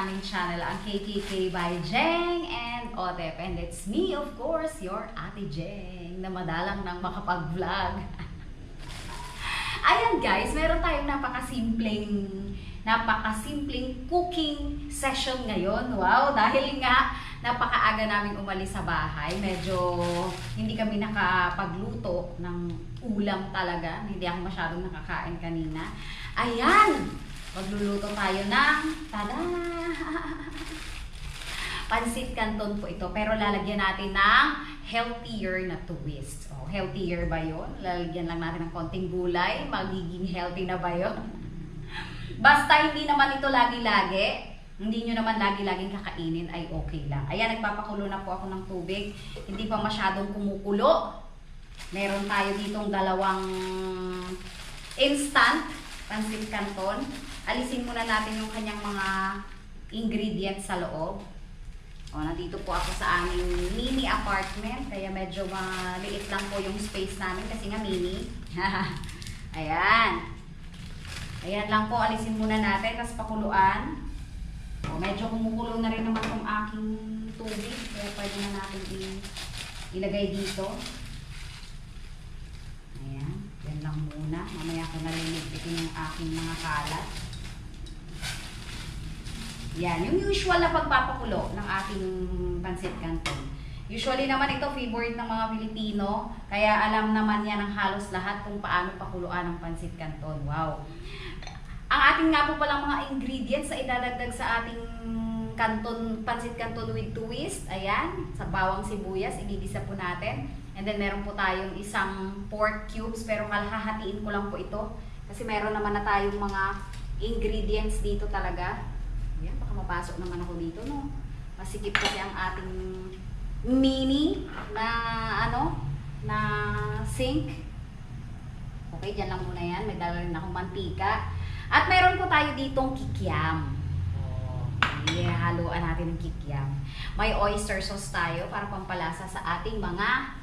aming channel, ang KKK by Jeng and Otep. And it's me, of course, your Ate Jeng, na madalang nang makapag-vlog. Ayan guys, meron tayong napakasimpleng napakasimpleng cooking session ngayon. Wow, dahil nga napakaaga namin umalis sa bahay. Medyo hindi kami nakapagluto ng ulam talaga. Hindi ako masyadong nakakain kanina. Ayan! Magluluto tayo ng tada! Pansit canton po ito. Pero lalagyan natin ng healthier na twist. Oh, healthier ba yun? Lalagyan lang natin ng konting gulay. Magiging healthy na ba yun? Basta hindi naman ito lagi-lagi. Hindi nyo naman lagi-laging kakainin ay okay lang. Ayan, nagpapakulo na po ako ng tubig. Hindi pa masyadong kumukulo. Meron tayo ditong dalawang instant pansit canton. Alisin muna natin yung kanyang mga ingredients sa loob. O, nandito po ako sa aming mini apartment. Kaya medyo maliit lang po yung space namin kasi nga mini. Ayan. Ayan lang po, alisin muna natin. Tapos pakuluan. O, medyo kumukulo na rin naman yung aking tubig. Kaya pwede na natin ilagay dito. Ayan. Lang muna. Mamaya ko naliligpitin yung aking mga kalat. Yan, yung usual na pagpapakulo ng ating pansit canton. Usually naman ito favorite ng mga Pilipino, kaya alam naman yan ng halos lahat kung paano pakuluan ng pansit canton. Wow! Ang ating nga po palang mga ingredients na idadagdag sa ating canton, pansit canton with twist. Ayan, sa bawang sibuyas, igigisa po natin. And then meron po tayong isang pork cubes, pero kalhahatiin ko lang po ito. Kasi meron naman na tayong mga ingredients dito talaga. Ayan, baka mapasok naman ako dito, no? Masikip kasi ang ating mini na ano, na sink. Okay, dyan lang muna yan. May dala rin akong mantika. At meron po tayo ditong kikiam. Oh, yeah, haluan natin ng kikiam. May oyster sauce tayo para pampalasa sa ating mga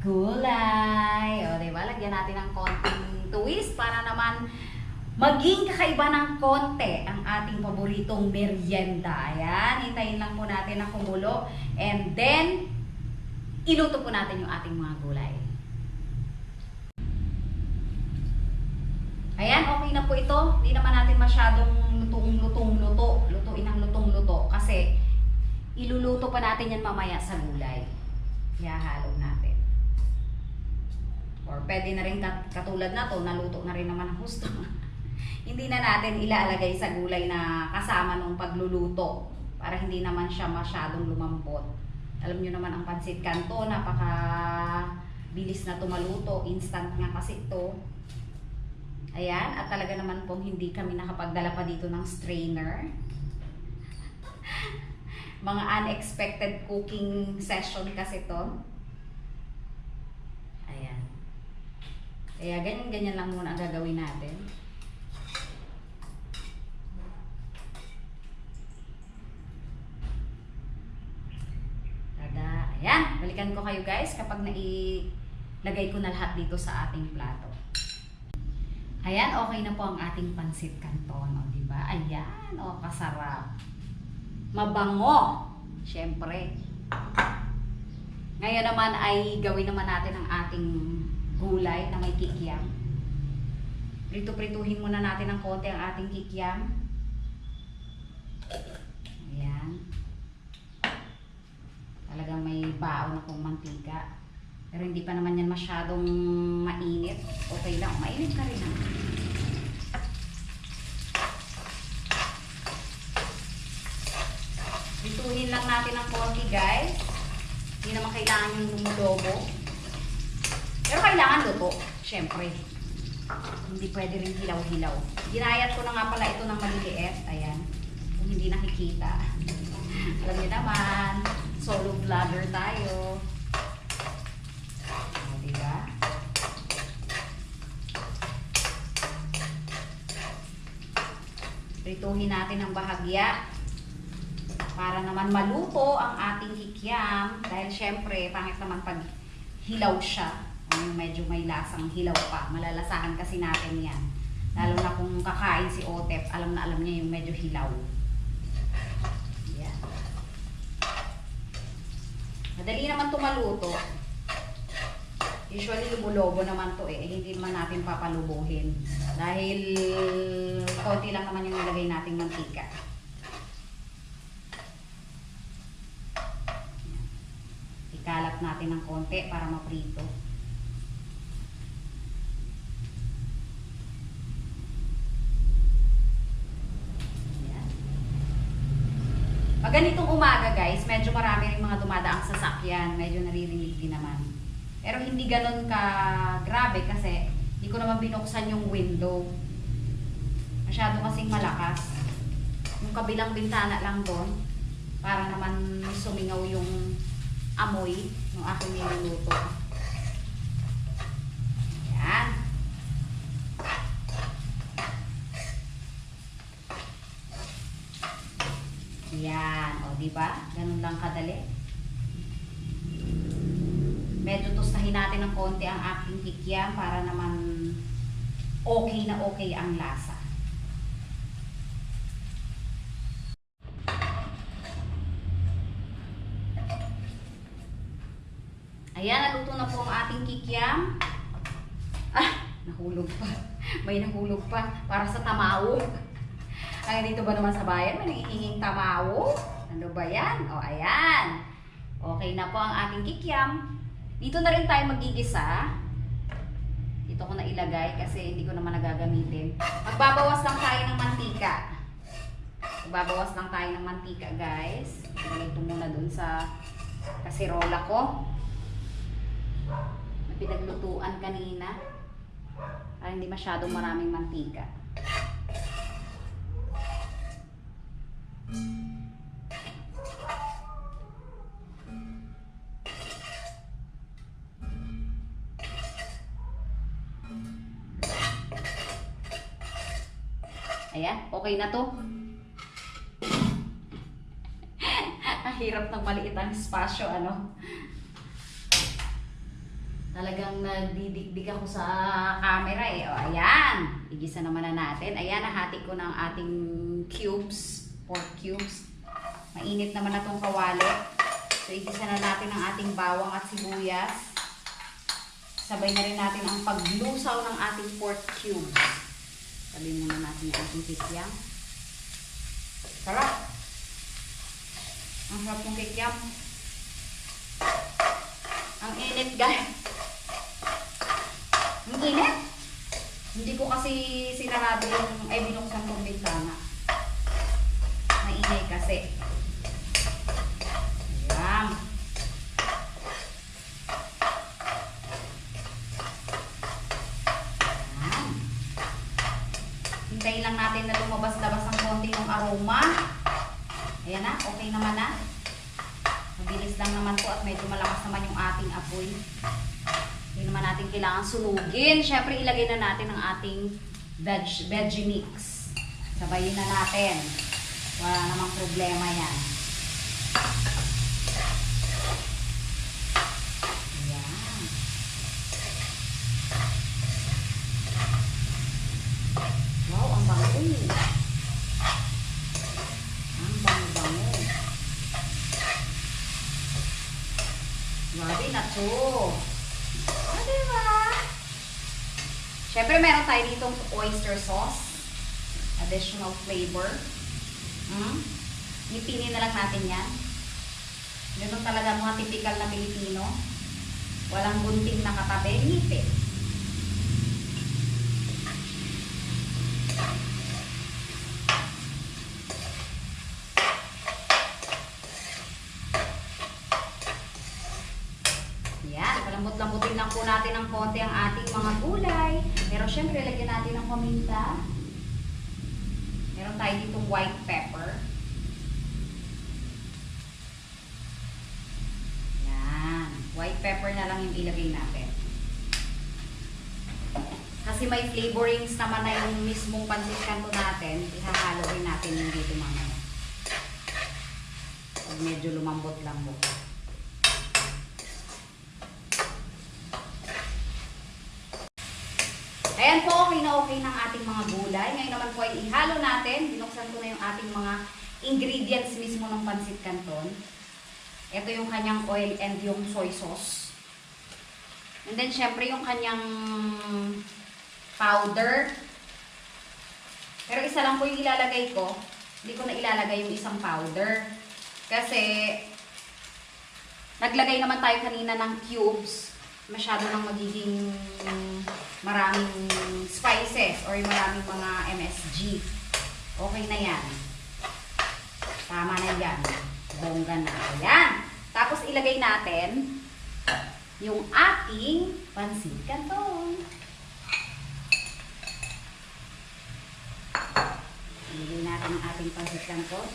gulay. O, diba? Lagyan natin ng konting twist para naman maging kakaiba ng konti ang ating paboritong merienda. Ayan, hintayin lang po natin na kumulo. And then, iluto po natin yung ating mga gulay. Ayan, okay na po ito. Hindi naman natin masyadong lutong-lutong-luto. Lutuin ang lutong-luto. Kasi, iluluto pa natin yan mamaya sa gulay. Ihahalo natin. Or pwede na rin kat- katulad na to, naluto na rin naman ang gusto. hindi na natin ilalagay sa gulay na kasama nung pagluluto para hindi naman siya masyadong lumambot. Alam nyo naman ang pansit kanto, napaka bilis na tumaluto, instant nga kasi ito. Ayan, at talaga naman pong hindi kami nakapagdala pa dito ng strainer. Mga unexpected cooking session kasi to. Ayan. Kaya ganyan-ganyan lang muna ang gagawin natin. Tada. Ayan, balikan ko kayo guys kapag nailagay ko na lahat dito sa ating plato. Ayan, okay na po ang ating pansit canton, o, di ba? Ayan, o, kasarap. Mabango, syempre. Ngayon naman ay gawin naman natin ang ating gulay na may kikiam. Prito-prituhin muna natin ng konti ang ating kikiam. Ayan. Talagang may baon akong mantika. Pero hindi pa naman yan masyadong mainit. Okay lang. Mainit ka rin naman. Bituhin lang natin ng konti guys. Hindi naman kailangan yung lumulobo. Pero kailangan luto. Siyempre. Hindi pwede rin hilaw-hilaw. Ginayat ko na nga pala ito ng maliliit. Ayan. Kung hindi nakikita. Alam niyo naman, solo vlogger tayo. O, diba? Prituhin natin ang bahagya para naman maluto ang ating kikiam dahil syempre pangit naman pag hilaw siya yung medyo may lasang hilaw pa. Malalasahan kasi natin yan. Lalo na kung kakain si Otep, alam na alam niya yung medyo hilaw. Yan. Madali naman tumaluto. Usually lumulobo naman to eh. Hindi naman natin papalubuhin. Dahil konti lang naman yung nilagay nating mantika. ikalat natin ng konti para maprito. Ganitong umaga guys, medyo marami rin mga dumadaang sasakyan. Medyo naririnig din naman. Pero hindi ganun ka grabe kasi hindi ko naman binuksan yung window. Masyado kasing malakas. Yung kabilang bintana lang doon para naman sumingaw yung amoy ng aking niluluto. Yan. Yan. O, di ba? Ganun lang kadali. Medyo tustahin natin ng konti ang aking kikiam para naman okay na okay ang lasa. Ayan, naluto na po ang ating kikiam. Ah, nahulog pa. May nahulog pa. Para sa tamawo. Ay, dito ba naman sa bayan, may nangihinging tamawo? Ano ba yan? O, ayan. Okay na po ang ating kikiam. Dito na rin tayo magigisa. Dito ko na ilagay kasi hindi ko naman nagagamitin. Magbabawas lang tayo ng mantika. Magbabawas lang tayo ng mantika, guys. Ilagay ito muna dun sa kasirola ko. Pinaglutuan kanina. Para hindi masyadong maraming mantika. Ayan, okay na to. Ang hirap ng maliit ang espasyo, ano? Talagang nagdidikdik ako sa camera eh. O, ayan. Igisa naman na natin. Ayan, nahati ko ng ating cubes, pork cubes. Mainit naman na tong kawali. So, igisa na natin ang ating bawang at sibuyas. Sabay na rin natin ang paglusaw ng ating pork cubes. Sabihin muna natin yung ating kikyam. Sarap! Ang sarap ng kikyam. Ang init guys. Ang init. Hindi ko kasi sinarado yung, ay binuksan kong bintana. Maingay kasi. Ayan. Ayan. Hintayin lang natin na lumabas-labas ang konti ng aroma. Ayan na, okay naman na. Mabilis lang naman po at medyo malakas naman yung ating apoy. Hindi naman natin kailangan sunugin. Siyempre, ilagay na natin ang ating veg, veggie mix. Sabayin na natin. Wala namang problema yan. Ayan. Wow, ang bango. Ang bango-bango. Grabe na to. Ah, diba? Siyempre, meron tayo ditong oyster sauce. Additional flavor. Hmm? Ngipinin na lang natin yan. Ganun talaga mga typical na Pilipino. Walang gunting na katabi, ngipin. Yan, palambot-lambutin lang po natin ng konti ang ating mga gulay. Pero syempre, lagyan natin Meron tayo ditong white pepper. Yan. White pepper na lang yung ilagay natin. Kasi may flavorings naman na yung mismong pancit canton natin. Ihahalo rin natin yung dito mamaya. Pag medyo lumambot-lambot. Ayan po, okay ng ating mga gulay. Ngayon naman po ay ihalo natin. Binuksan ko na yung ating mga ingredients mismo ng pancit canton. Ito yung kanyang oil and yung soy sauce. And then, syempre, yung kanyang powder. Pero isa lang po yung ilalagay ko. Hindi ko na ilalagay yung isang powder. Kasi, naglagay naman tayo kanina ng cubes. Masyado nang magiging maraming spices or maraming mga MSG. Okay na yan. Tama na yan. Bongga na. Ayan. Tapos ilagay natin yung ating pansit canton. Ilagay natin ang ating pansit canton.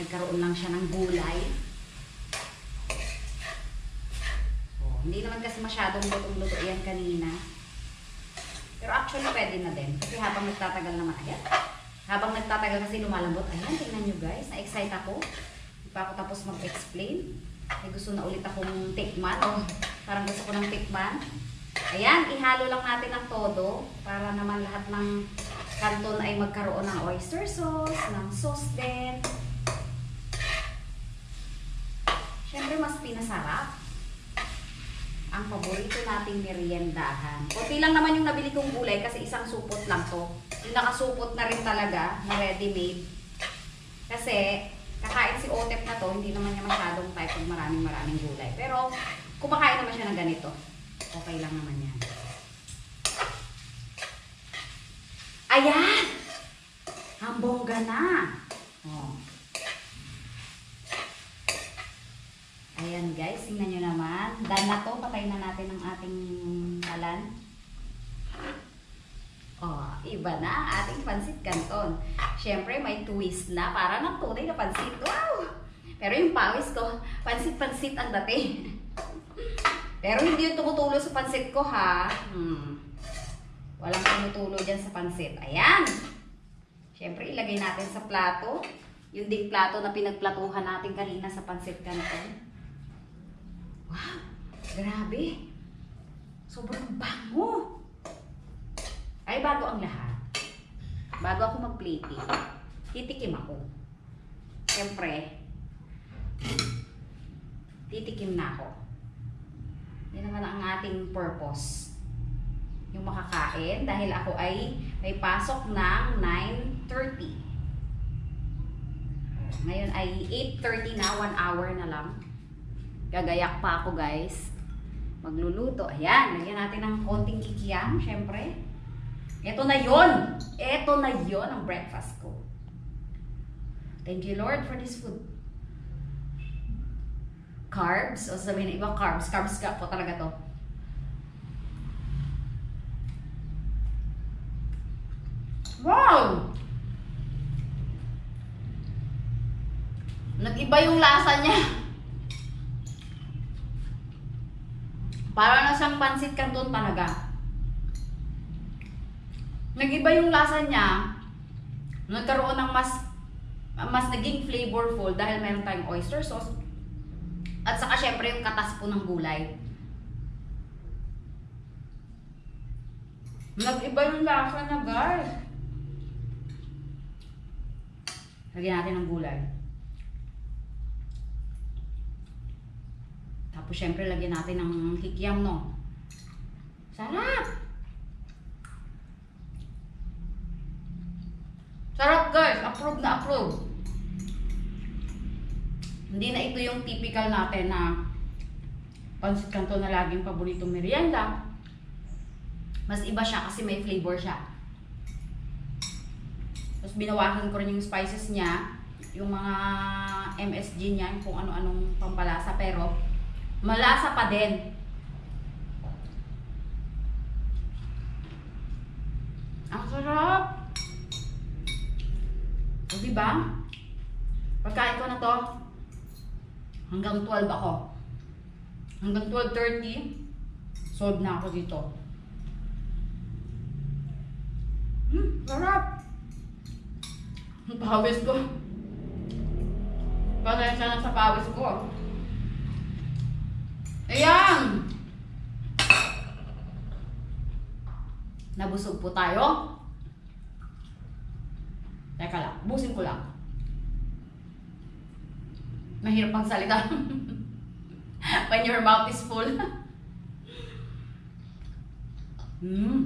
Nagkaroon lang siya ng gulay. Oh, hindi naman kasi masyadong lutong-luto yan kanina. Pero actually pwede na din. Kasi habang nagtatagal naman, ayan. Habang nagtatagal kasi lumalambot, ayan, tingnan nyo guys, na-excite ako. Hindi pa ako tapos mag-explain. May gusto na ulit akong tikman. Oh, parang gusto ko ng tikman. Ayan, ihalo lang natin ang todo para naman lahat ng kanton ay magkaroon ng oyster sauce, ng sauce din. Siyempre, mas pinasarap ang paborito nating meriendahan. Kunti lang naman yung nabili kong gulay kasi isang supot lang to. Yung nakasupot na rin talaga, na ready-made. Kasi, kakain si Otep na to, hindi naman niya masyadong type ng maraming maraming gulay. Pero, kumakain naman siya ng ganito. Okay lang naman yan. Ayan! Ang bongga na! Oh. Ayan guys, tingnan nyo naman. Done na to, patay na natin ang ating kalan. Oh, iba na ang ating pansit canton. Siyempre, may twist na para ng tunay na pansit. Wow! Pero yung pawis ko, pansit-pansit ang dating. Pero hindi yung tumutulo sa pansit ko ha. Hmm. Walang tumutulo dyan sa pansit. Ayan! Siyempre, ilagay natin sa plato. Yung ding plato na pinagplatuhan natin kanina sa pansit canton. Wow! Grabe! Sobrang bango! Ay, bago ang lahat. Bago ako mag-plating, titikim ako. Siyempre, titikim na ako. Yan naman ang ating purpose. Yung makakain dahil ako ay may pasok ng 9.30. Ngayon ay 8.30 na, 1 hour na lang. Gagayak pa ako guys. Magluluto. Ayan, lagyan natin ng konting kikiyam, syempre. Ito na yon. Ito na yon ang breakfast ko. Thank you Lord for this food. Carbs, o sabihin iba carbs. Carbs ka po talaga to. Wow! Nag-iba yung lasa niya. Para na siyang pansit canton talaga. Nag-iba yung lasa niya. Nagkaroon ng mas mas naging flavorful dahil meron tayong oyster sauce. At saka syempre yung katas po ng gulay. Nag-iba yung lasa na guys. Lagyan natin ng gulay. Tapos syempre lagyan natin ng kikiam no. Sarap! Sarap guys! Approve na approve! Hindi na ito yung typical natin na pansit canton na laging paboritong merienda. Mas iba siya kasi may flavor siya. Tapos binawasan ko rin yung spices niya, yung mga MSG niya, kung ano-anong pampalasa, pero malasa pa din. Ang sarap! O diba? Pagkain ko na to, hanggang 12 ako. Hanggang 12.30, sold na ako dito. Hmm, sarap! Ang pawis ko. Pasensya na sa pawis ko. Ayan! Nabusog po tayo. Teka lang, busin ko lang. Mahirap magsalita. When your mouth is full. mm.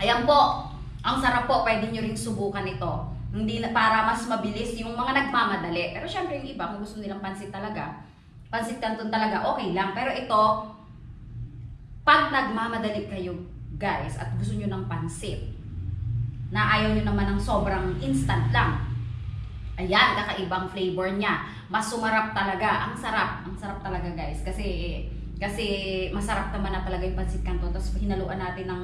Ayan po. Ang sarap po. Pwede nyo ring subukan ito. Hindi na, para mas mabilis yung mga nagmamadali. Pero syempre yung iba, kung gusto nilang pansit talaga, pansit canton talaga, okay lang. Pero ito, pag nagmamadali kayo, guys, at gusto nyo ng pansit, na ayaw nyo naman ng sobrang instant lang, Ayan, kakaibang flavor niya. Mas sumarap talaga. Ang sarap. Ang sarap talaga, guys. Kasi, kasi masarap naman na talaga yung pancit canton. Tapos hinaluan natin ng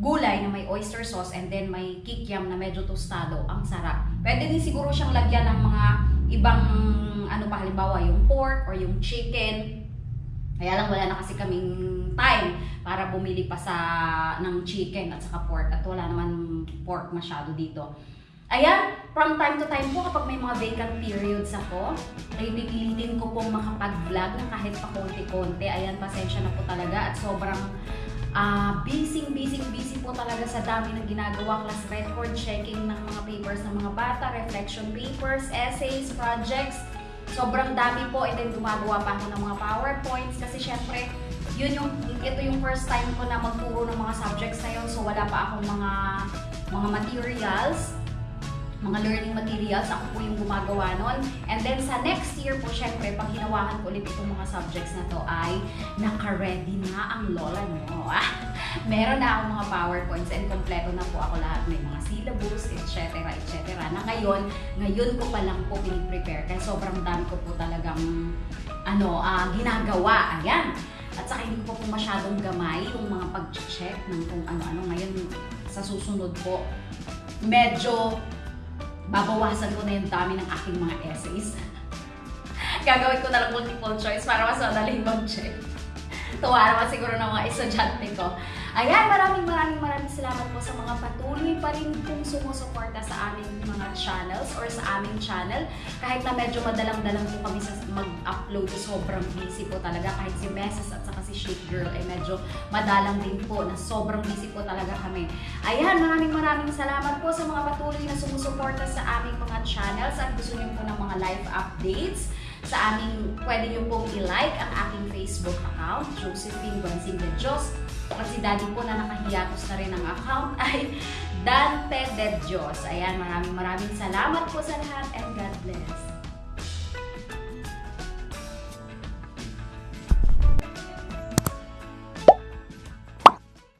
gulay na may oyster sauce and then may kikiam na medyo tostado. Ang sarap. Pwede din siguro siyang lagyan ng mga ibang, ano pa, halimbawa yung pork or yung chicken. Kaya lang wala na kasi kaming time para bumili pa sa ng chicken at saka pork at wala naman pork masyado dito. Ayan, from time to time po kapag may mga vacant periods ako, ay pipilitin ko pong makapag-vlog na kahit pa konti-konti. Ayan, pasensya na po talaga at sobrang ah busy, busy, busy po talaga sa dami ng ginagawa class record, checking ng mga papers ng mga bata, reflection papers, essays, projects. Sobrang dami po and then gumagawa pa ako ng mga PowerPoints kasi syempre yun yung ito yung first time ko na magturo ng mga subjects na yun so wala pa akong mga mga materials mga learning materials, ako po yung gumagawa nun. And then sa next year po, syempre, pag hinawakan ko ulit itong mga subjects na to ay naka-ready na ang lola nyo. Meron na akong mga PowerPoints and kompleto na po ako lahat. May mga syllabus, etc. etc. Na ngayon, ngayon ko pa lang po piniprepare. Kaya sobrang dami ko po talagang ano, ah, ginagawa. Ayan. At saka hindi ko pa po masyadong gamay yung mga pag-check ng kung ano-ano. Ngayon, sa susunod po, medyo babawasan ko na yung dami ng aking mga essays. Gagawin ko na lang multiple choice para mas madaling mag-check. Tuwa naman siguro ng mga estudyante ko. Ayan, maraming maraming maraming salamat po sa mga patuloy pa rin kong sumusuporta sa aming mga channels or sa aming channel. Kahit na medyo madalang-dalang po kami sa mag-upload, sobrang busy po talaga. Kahit si Meses at saka si Shake Girl ay medyo madalang din po na sobrang busy po talaga kami. Ayan, maraming maraming salamat po sa mga patuloy na sumusuporta sa aming mga channels at gusto niyo po ng mga live updates sa aming, pwede niyo pong i-like ang aking Facebook account, Josephine Gonzing de Diyos. At si Daddy po na nakahiyatos na rin ang account ay Dante de Diyos. Ayan, maraming maraming salamat po sa lahat and God bless.